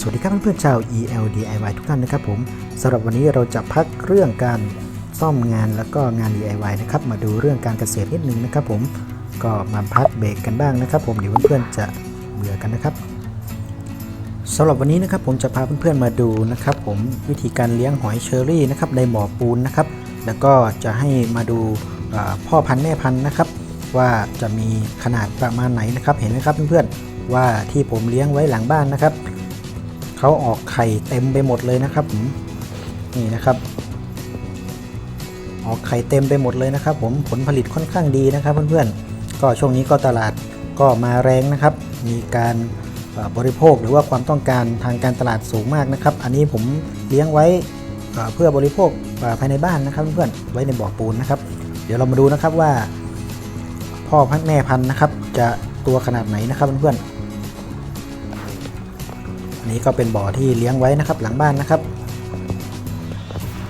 สวัสดีครับเพื่อนๆชาว EL DIY ทุกท่านนะครับผมสำหรับวันนี้เราจะพักเรื่องการซ่อมงานแล้วก็งาน DIY นะครับมาดูเรื่องการเกษตรนิดนึงนะครับผมก็มาพักเบรกกันบ้างนะครับ ผมเดี๋ยวเพื่อนๆจะเบื่อกันนะครับสำหรับวันนี้นะครับผมจะพาเพื่อนๆมาดูนะครับ ผมวิธีการเลี้ยงหอยเชอรี่นะครับในบ่อปูนนะครับ แล้วก็จะให้มาดูพ่อพันธุ์แม่พันธุ์นะครับ ว่าจะมีขนาดประมาณไหนนะครับ เห็นไหมครับเพื่อนๆว่าที่ผมเลี้ยงไว้หลังบ้านนะครับ เขาออกไข่เต็มไปหมดเลยนะครับผมนี่นะครับ ออกไข่เต็มไปหมดเลยนะครับ ผมผลผลิตค่อนข้างดีนะครับ เพื่อนๆ ก็ช่วงนี้ก็ตลาดก็มาแรงนะครับ มีการบริโภคหรือว่าความต้องการทางการตลาดสูงมากนะครับ อันนี้ผมเลี้ยงไว้เพื่อบริโภคภายในบ้านนะครับ เพื่อนๆไว้ในบ่อปูนนะครับ เดี๋ยวเรามาดูนะครับว่า พ่อพันแม่พันธุ์นะครับ จะตัวขนาดไหนนะครับเพื่อนๆ นี้ก็เป็นบ่อที่เลี้ยงไว้นะครับหลังบ้านนะครับ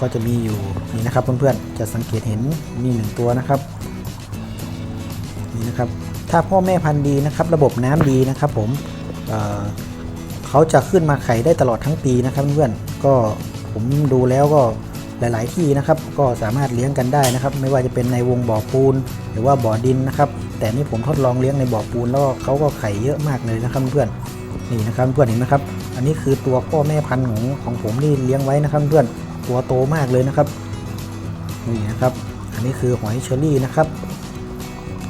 ก็จะมีอยู่นี่นะครับเพื่อนๆจะสังเกตเห็นมีหนึ่งตัวนะครับนี่นะครับถ้าพ่อแม่พันธุ์ดีนะครับ ระบบน้ำดีนะครับผมเเขาจะขึ้นมาไข่ได้ตลอดทั้งปีนะครับเพื่อนๆก็ผมดูแล้วก็หลาย ๆ ที่นะครับ ก็สามารถเลี้ยงกันได้นะครับ ไม่ว่าจะเป็นในวงบ่อปูน หรือว่าบ่อดินนะครับ แต่นี่ผมทดลองเลี้ยงในบ่อปูนแล้วเขาก็ไข่เยอะมากเลยนะครับเพื่อนๆนี่นะครับเพื่อนเห็นไหมครับ อันนี้คือตัวพ่อแม่พันธุ์ของของผมที่เลี้ยงไว้นะครับเพื่อนตัวโตมากเลยนะครับนี่นะครับ อันนี้คือหอยเชอรี่นะครับ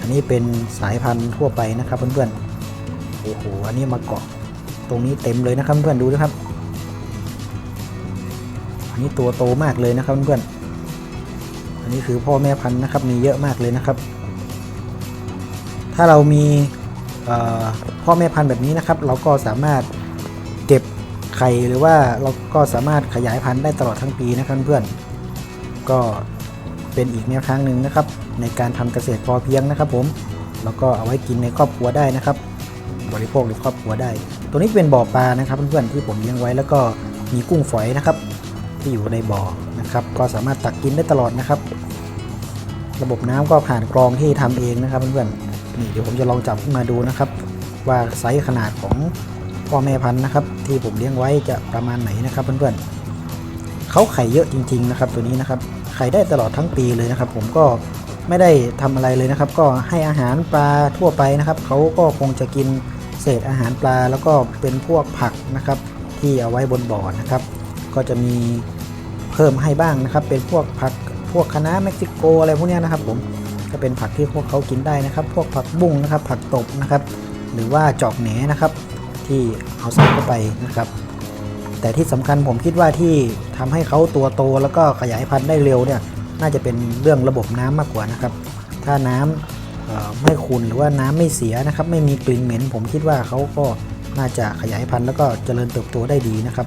อันนี้เป็นสายพันธุ์ทั่วไปนะครับเพื่อนๆโอ้โหอันนี้มาเกาะตรงนี้เต็มเลยนะครับเพื่อนดูนะครับ อันนี้ตัวโตมากเลยนะครับเพื่อนอันนี้คือพ่อแม่พันธุ์นะครับมีเยอะมากเลยนะครับ ถ้าเรามีพ่อแม่พันธุ์แบบนี้นะครับ เราก็สามารถ เก็บไข่หรือว่าเราก็สามารถขยายพันธุ์ได้ตลอดทั้งปีนะครับเพื่อนก็เป็นอีกแนวทางหนึ่งนะครับ ในการทำเกษตรพอเพียงนะครับ ผมแล้วก็เอาไว้กินในครอบครัวได้นะครับ บริโภคในครอบครัวได้ ตัวนี้เป็นบ่อปลานะครับเพื่อนๆที่ผมเลี้ยงไว้แล้วก็มีกุ้งฝอยนะครับ ที่อยู่ในบ่อนะครับ ก็สามารถตักกินได้ตลอดนะครับ ระบบน้ำก็ผ่านกรองที่ทำเองนะครับเพื่อนๆนี่เดี๋ยวผมจะลองจับขึ้นมาดูนะครับ ว่าไซส์ขนาดของ พ่อแม่พันธุ์นะครับ ที่ผมเลี้ยงไว้จะประมาณไหนนะครับเพื่อนๆเขาไข่เยอะจริง ๆ นะครับ ตัวนี้นะครับไข่ได้ตลอดทั้งปีเลยนะครับ ผมก็ไม่ได้ทำอะไรเลยนะครับ ก็ให้อาหารปลาทั่วไปนะครับเขาก็คงจะกินเศษอาหารปลาแล้วก็เป็นพวกผักนะครับ ที่เอาไว้บนบ่อนะครับ ก็จะมีเพิ่มให้บ้างนะครับ เป็นพวกผักพวกคะน้าเม็กซิโกอะไรพวกนี้นะครับ ผมก็เป็นผักที่พวกเขากินได้นะครับ พวกผักบุ้งนะครับ ผักตบนะครับ หรือว่าจอกแหนนะครับ ที่เอาใส่เข้าไปนะครับ แต่ที่สำคัญผมคิดว่าที่ทำให้เขาตัวโตแล้วก็ขยายพันธุ์ได้เร็วเนี่ยน่าจะเป็นเรื่องระบบน้ำมากกว่านะครับ ถ้าน้ำเอ่อไม่ขุ่นหรือว่าน้ำไม่เสียนะครับ ไม่มีกลิ่นเหม็น ผมคิดว่าเขาก็น่าจะขยายพันธุ์แล้วก็เจริญเติบโตได้ดีนะครับ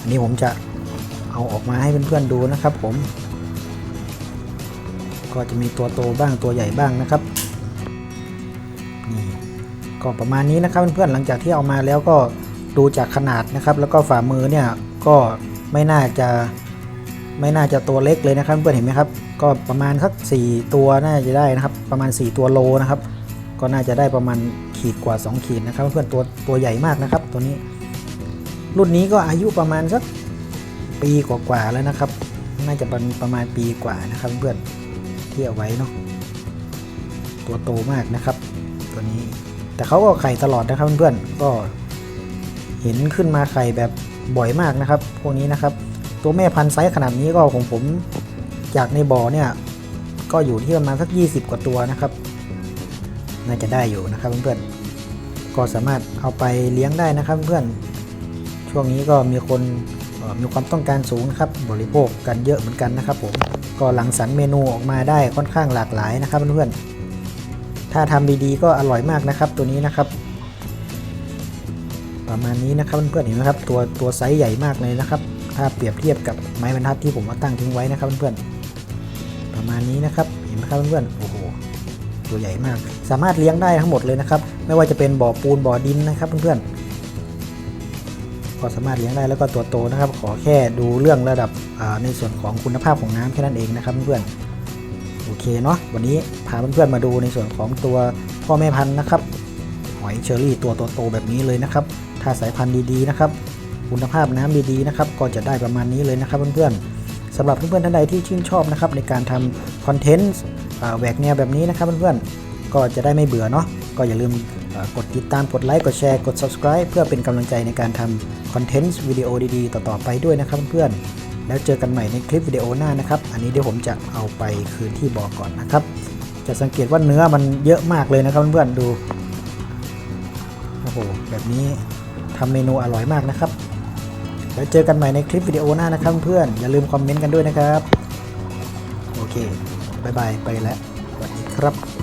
อันนี้ผมจะเอาออกมาให้เพื่อนๆดูนะครับ ผม ก็จะมีตัวโตบ้างตัวใหญ่บ้างนะครับ ก็ประมาณนี้นะครับเพื่อนๆหลังจากที่เอามาแล้วก็ดูจากขนาดนะครับ แล้วก็ฝ่ามือเนี่ยก็ไม่น่าจะไม่น่าจะตัวเล็กเลยนะครับเพื่อนเห็นไหมครับ ก็ประมาณสัก4ตัวน่าจะได้นะครับ ประมาณ 4 ตัวโลนะครับ ก็น่าจะได้ประมาณขีดกว่า 2 ขีดนะครับ เพื่อนตัวตัวใหญ่มากนะครับ ตัวนี้ รุ่นนี้ก็อายุประมาณสักปีกว่าๆแล้วนะครับ น่าจะประประมาณปีกว่านะครับ เพื่อนที่เอาไว้เนาะตัวโตมากนะครับ ตัวนี้ แต่เขาก็ไข่ตลอดนะครับเพื่อนๆก็เห็นขึ้นมาไข่แบบบ่อยมากนะครับ พวกนี้นะครับ ตัวแม่พันธุ์ไซส์ขนาดนี้ก็ของผมจากในบ่อเนี่ยก็อยู่ที่ประมาณสัก 20 กว่าตัวนะครับ น่าจะได้อยู่นะครับเพื่อนๆก็สามารถเอาไปเลี้ยงได้นะครับเพื่อนช่วงนี้ก็มีคนมีความต้องการสูงครับบริโภคกันเยอะเหมือนกันนะครับผมก็หลังสรรเมนูออกมาได้ค่อนข้างหลากหลายนะครับเพื่อนๆ ถ้าทำดีๆก็อร่อยมากนะครับ ตัวนี้นะครับ ประมาณนี้นะครับเพื่อนๆเห็นไหมครับ ตัวตัวไซส์ใหญ่มากเลยนะครับ ถ้าเปรียบเทียบกับไม้บรรทัดที่ผมมาตั้งทิ้งไว้นะครับเพื่อนๆประมาณนี้นะครับ เห็นไหมครับเพื่อนๆโอ้โหตัวใหญ่มาก สามารถเลี้ยงได้ทั้งหมดเลยนะครับ ไม่ว่าจะเป็นบ่อปูนบ่อดินนะครับเพื่อนๆก็สามารถเลี้ยงได้แล้วก็ตัวโตนะครับ ขอแค่ดูเรื่องระดับในส่วนของคุณภาพของน้ำแค่นั้นเองนะครับเพื่อนๆ เคเนาะวันนี้พาเพื่อนๆมาดูในส่วนของตัวพ่อแม่พันธุ์นะครับ หอยเชอรี่ตัวโตๆแบบนี้เลยนะครับ ถ้าสายพันธุ์ดีๆนะครับคุณภาพน้ำดีๆนะครับ ก็จะได้ประมาณนี้เลยนะครับเพื่อนๆสำหรับเพื่อนๆท่านใดที่ชื่นชอบนะครับในการทำคอนเทนต์แหวกแนวแบบนี้นะครับเพื่อนๆก็จะได้ไม่เบื่อเนาะก็อย่าลืมกดติดตามกดไลค์กดแชร์กด subscribe เพื่อเป็นกำลังใจในการทำคอนเทนต์วิดีโอดีๆ ต่อๆไปด้วยนะครับเพื่อนๆ แล้วเจอกันใหม่ในคลิปวิดีโอหน้านะครับ อันนี้เดี๋ยวผมจะเอาไปคืนที่บ่อก่อนนะครับ จะสังเกตว่าเนื้อมันเยอะมากเลยนะครับเพื่อนๆดู โอ้โห แบบนี้ทำเมนูอร่อยมากนะครับ แล้วเจอกันใหม่ในคลิปวิดีโอหน้านะครับเพื่อนอย่าลืมคอมเมนต์กันด้วยนะครับ โอเคบายบายไปแล้วสวัสดีครับ